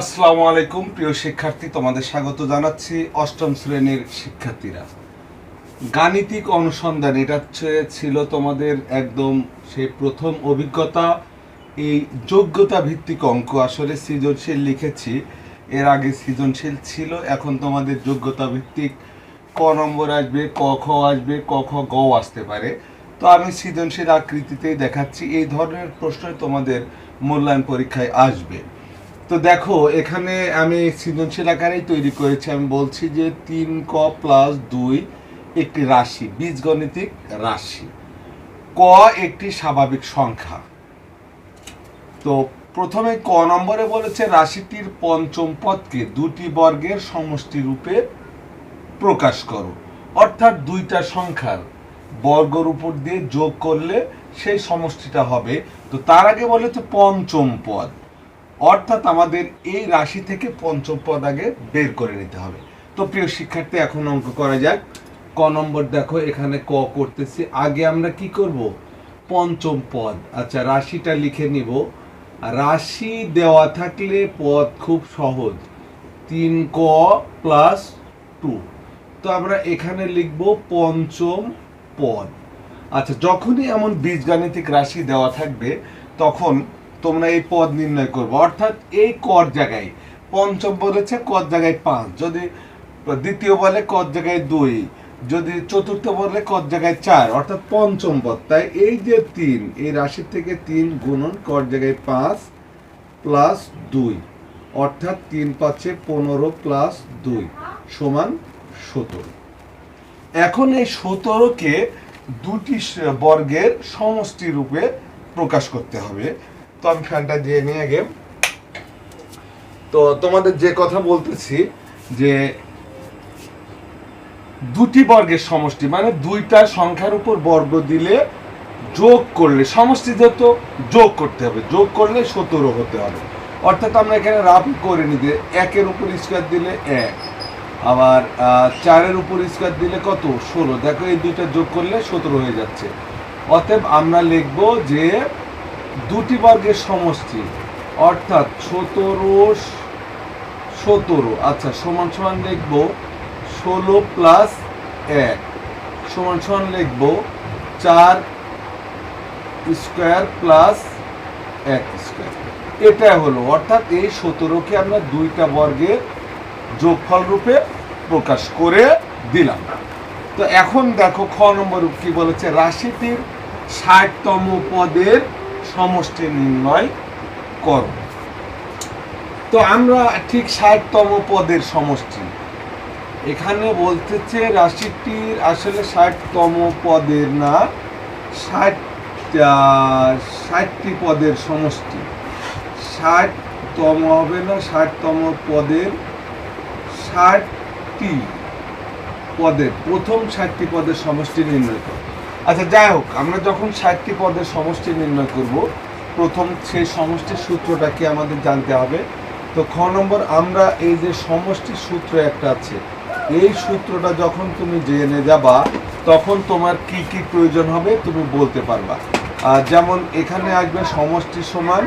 আসসালামু আলাইকুম, প্রিয় শিক্ষার্থী, তোমাদের স্বাগত জানাচ্ছি অষ্টম শ্রেণির শিক্ষার্থীরা। গাণিতিক অনুসন্ধান, এটা ছিল তোমাদের একদম সেই প্রথম অভিজ্ঞতা। এই যোগ্যতা ভিত্তিক অঙ্ক, আসলে সৃজনশীল লিখেছি, এর আগে সৃজনশীল ছিল, এখন তোমাদের যোগ্যতা ভিত্তিক ক নম্বর আসবে, ক খ আসবে, ক খ গ আসতে পারে। তো আমি সৃজনশীল আকৃতিতেই দেখাচ্ছি, এই ধরনের প্রশ্নই তোমাদের মূল্যায়ন পরীক্ষায় আসবে। তো দেখো, এখানে আমি সৃজনশীল আকারেই তৈরি করেছি। আমি বলছি যে তিন ক প্লাস দুই একটি রাশি, বীজগণিতিক রাশি। ক একটি স্বাভাবিক সংখ্যা। তো প্রথমে ক নম্বরে বলেছে, রাশিটির পঞ্চম পদকে দুটি বর্গের সমষ্টি রূপে প্রকাশ করো। অর্থাৎ দুইটা সংখ্যার বর্গর উপর দিয়ে যোগ করলে সেই সমষ্টিটা হবে। তো তার আগে বলেছে পঞ্চম পদ। অর্থাৎ আমাদের এই রাশি থেকে পঞ্চম পদ আগে বের করে নিতে হবে। তো প্রিয় শিক্ষার্থী, এখন অঙ্ক করা যাক। ক নম্বর দেখো, এখানে ক করতেছি। আগে আমরা কি করব? পঞ্চম পদ। আচ্ছা রাশিটা লিখে নিব। রাশি দেওয়া থাকলে পদ খুব সহজ। তিন ক প্লাস টু। তো আমরা এখানে লিখব পঞ্চম পদ। আচ্ছা যখনই এমন বীজগাণিতিক রাশি দেওয়া থাকবে, তখন তোমরা এই পদ নির্ণয় করবে। অর্থাৎ এই কর জায়গায় পঞ্চম বলেছে কর জায়গায় পাঁচ। যদি দ্বিতীয় বলে কর জায়গায় দুই, যদি চতুর্থ বলে কর জায়গায় চার, অর্থাৎ পঞ্চম পদ। তাই এই যে তিন, এই রাশি থেকে তিন গুণন কর জায়গায় পাঁচ প্লাস দুই, অর্থাৎ তিন পাঁচে পনেরো প্লাস দুই সমান সতেরো। এখন এই সতেরোকে দুটি বর্গের সমষ্টি রূপে প্রকাশ করতে হবে। তো আমি ফ্যানটা দিয়ে নিয়ে গে তো তোমাদের যে কথা বলতেছি যে দুটি বর্গের সমষ্টি মানে দুইটা সংখ্যার উপর বর্গ দিলে যোগ করলে সমষ্টি যত যোগ করতে হবে, যোগ করলে সতেরো হতে হবে। অর্থাৎ আমরা এখানে রাফ করে নিতে একের উপর স্কোয়ার দিলে এক, আবার চারের উপর স্কোয়ার দিলে কত? ষোলো। দেখো এই দুইটা যোগ করলে সতেরো হয়ে যাচ্ছে। অতএব আমরা লিখব যে দুটি বর্গের সমষ্টি, অর্থাৎ সতেরো সতেরো। আচ্ছা সমান সমান লিখব ষোলো প্লাস এক। সমান সমান লিখব চার স্কোয়ার প্লাস এক স্কোয়ার এটা হলো, অর্থাৎ এই সতেরোকে আমরা দুইটা বর্গের যোগফল রূপে প্রকাশ করে দিলাম। তো এখন দেখো, খ নম্বর কি বলেছে? রাশিটির ষাটতম পদের সমষ্টি নির্ণয় করো। তো আমরা ঠিক ষাটতম পদের সমষ্টি। এখানে বলতেছে রাশিটির আসলে ষাটতম পদের না, ষাট ষাটটি পদের সমষ্টি। ষাটতম হবে না, ষাটতম পদের, ষাটটি পদের, প্রথম ষাটটি পদের সমষ্টি নির্ণয় করো। আচ্ছা যাই হোক, আমরা যখন ষাটটি পদের সমষ্টি নির্ণয় করব, প্রথম সেই সমষ্টির সূত্রটা কি আমাদের জানতে হবে? তো খ নম্বর, আমরা এই যে সমষ্টির সূত্র একটা আছে, এই সূত্রটা যখন তুমি জেনে যাবা, তখন তোমার কি কি প্রয়োজন হবে তুমি বলতে পারবা। যেমন এখানে আসবে সমষ্টি সমান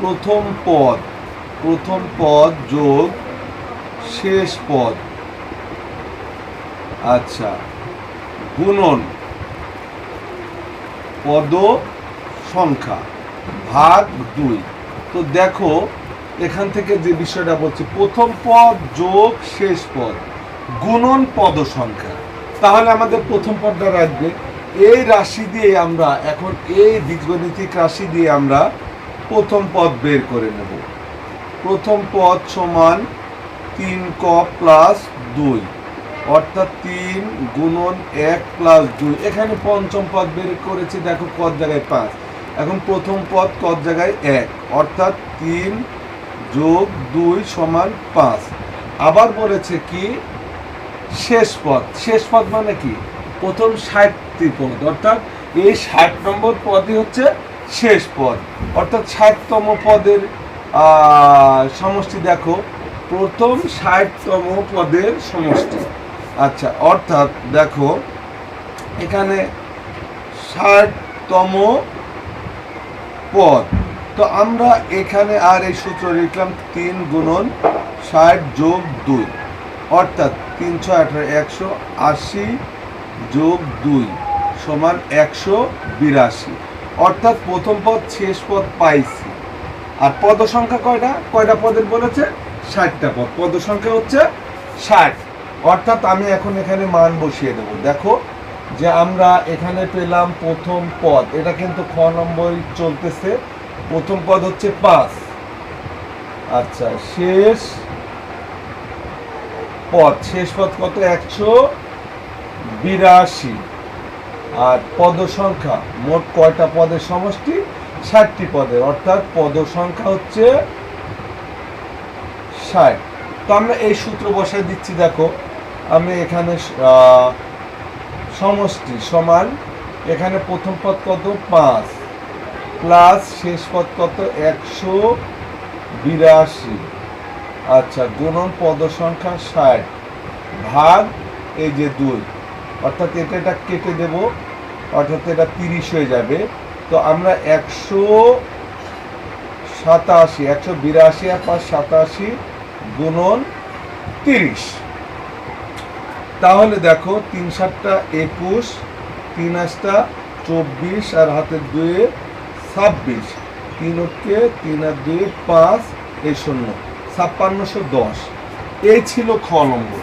প্রথম পদ প্রথম পদ যোগ শেষ পদ। আচ্ছা গুণন। পদ সংখ্যা ভাগ দুই। তো দেখো, এখান থেকে যে বিষয়টা বলছি, প্রথম পদ যোগ শেষ পদ, গুণন পদ সংখ্যা তাহলে আমাদের প্রথম পদটা রাখবে। এই রাশি দিয়ে আমরা এখন এই বীজগণিতিক রাশি দিয়ে আমরা প্রথম পদ বের করে নেব। প্রথম পদ সমান তিন ক প্লাস দুই। অর্থাৎ তিন গুণন এক প্লাস দুই। এখানে পঞ্চম পদ বের করেছি, দেখো কত জায়গায় পাঁচ। এখন প্রথম পদ কত জায়গায় এক। অর্থাৎ তিন যোগ দুই সমান পাঁচ। আবার বলেছে কি? শেষ পদ। শেষ পদ মানে কি? প্রথম ষাটটি পদ। অর্থাৎ এই ষাট নম্বর পদই হচ্ছে শেষ পদ। অর্থাৎ ষাটতম পদের সমষ্টি দেখো। প্রথম ষাটতম পদের সমষ্টি। আচ্ছা অর্থাৎ দেখো, এখানে ষাটতম পদ। তো আমরা এখানে আর এই সূত্র লিখলাম তিন গুণন ষাট যোগ দুই। অর্থাৎ তিনশো আঠারো একশো আশি যোগ দুই সমান একশো বিরাশি। অর্থাৎ প্রথম পদ, শেষ পদ পাইছি। আর পদ সংখ্যা কয়টা? কয়টা পদের বলেছে? ষাটটা পদ। পদ সংখ্যা হচ্ছে ষাট। অর্থাৎ আমি এখন এখানে মান বসিয়ে দেবো। দেখো যে আমরা এখানে পেলাম প্রথম পদ। এটা কিন্তু খ নম্বর চলতেছে। প্রথম পদ হচ্ছে পাঁচ। আচ্ছা শেষ পদ। শেষ পদ কত? একশো বিরাশি। আর পদ সংখ্যা মোট কয়টা পদের সমষ্টি? ষাটটি পদের। অর্থাৎ পদ সংখ্যা হচ্ছে ষাট। তো আমরা এই সূত্র বসায় দিচ্ছি, দেখো। আমি এখানে সমষ্টি সমান, এখানে প্রথম পদ কত? পাঁচ। প্লাস শেষ পদ কত? একশো বিরাশি। আচ্ছা গুণন পদ সংখ্যা ষাট। ভাগ এই যে দুই। অর্থাৎ এটা এটা কেটে দেব। অর্থাৎ এটা তিরিশ হয়ে যাবে। তো আমরা একশো সাতাশি, একশো বিরাশি আর পাঁচ সাতাশি গুণন তিরিশ। তাহলে দেখো, তিন সাতটা একুশ, তিন আটটা চব্বিশ, আর হাতের দুয়ে ছাব্বিশ। তিন হচ্ছে তিন আর দুয়ে পাঁচ, এই শূন্য। ছাপ্পান্নশো দশ। এই ছিল খ নম্বর।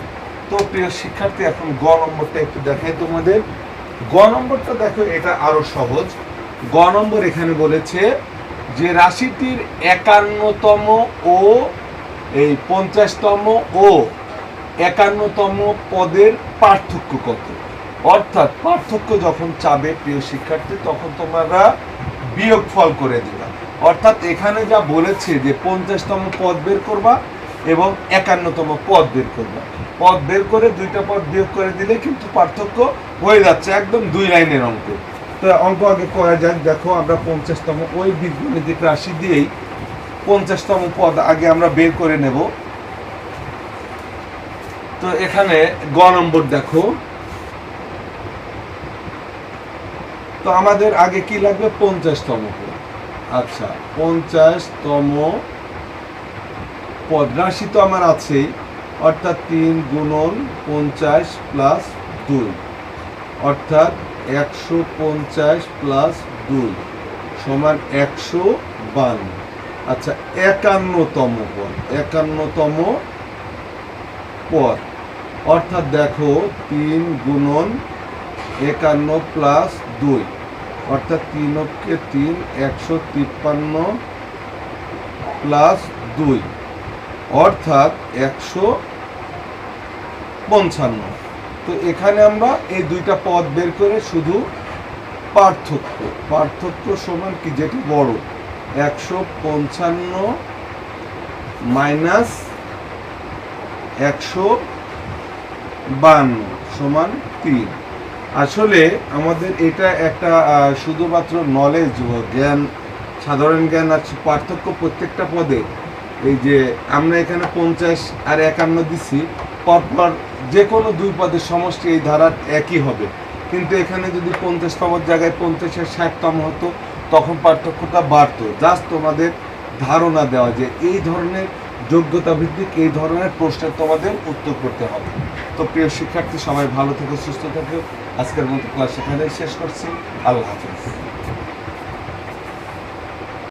তো প্রিয় শিক্ষার্থী, এখন গ নম্বরটা একটু দেখাই তোমাদের। গ নম্বরটা দেখো, এটা আরও সহজ। গ নম্বর এখানে বলেছে যে রাশিটির একান্নতম ও, এই পঞ্চাশতম ও একান্নতম পদের পার্থক্য কত? অর্থাৎ পার্থক্য যখন চাবে প্রিয় শিক্ষার্থী, তখন তোমরা বিয়োগ ফল করে দিবা। অর্থাৎ এখানে যা বলেছে যে পঞ্চাশতম পদ বের করবা এবং একান্নতম পদ বের করবা। পদ বের করে দুইটা পদ বিয়োগ করে দিলে কিন্তু পার্থক্য হয়ে যাচ্ছে একদম দুই লাইনের অঙ্ক। তো অঙ্ক আগে করা যাক। দেখো, আমরা পঞ্চাশতম ওই বীজগণিতিক রাশি দিয়েই পঞ্চাশতম পদ আগে আমরা বের করে নেব। তো এখানে গ নম্বর দেখো। তো আমাদের আগে কি লাগবে? পঞ্চাশতম আচ্ছা পঞ্চাশতম পদ। রাশি তো আমার আছেই, অর্থাৎ তিন গুণন পঞ্চাশ প্লাস দুই। অর্থাৎ একশো পঞ্চাশ প্লাস দুই সমান একশো বান্ন। আচ্ছা একান্নতম পদ একান্নতম পদ। অর্থাৎ দেখো তিন গুণন একান্ন প্লাস দুই, অর্থাৎ তিন অক্ষে তিন একশো তিপ্পান্ন প্লাস দুই, অর্থাৎ একশো পঞ্চান্ন। তো এখানে আমরা এই দুইটা পদ বের করে শুধু পার্থক্য পার্থক্য সমান কি যেটি বড়, একশো পঞ্চান্ন মাইনাস একশো বান্ন সমান তিন। আসলে আমাদের এটা একটা শুধুমাত্র নলেজ জ্ঞান, সাধারণ জ্ঞান আছে পার্থক্য প্রত্যেকটা পদে। এই যে আমরা এখানে পঞ্চাশ আর একান্ন দিছি, পরপর যে কোনো দুই পদের সমষ্টি এই ধারার একই হবে। কিন্তু এখানে যদি পঞ্চাশতম জায়গায় পঞ্চাশের ষাটতম হতো, তখন পার্থক্যটা বাড়তো। জাস্ট তোমাদের ধারণা দেওয়া যে এই ধরনের যোগ্যতা ভিত্তিক এই ধরনের প্রশ্নের তোমাদের উত্তর করতে হবে। তো প্রিয় শিক্ষার্থী, সবাই ভালো থেকে, সুস্থ থাকে। আজকের মতো ক্লাস এখানেই শেষ করছি। আল্লাহ হাফিজ।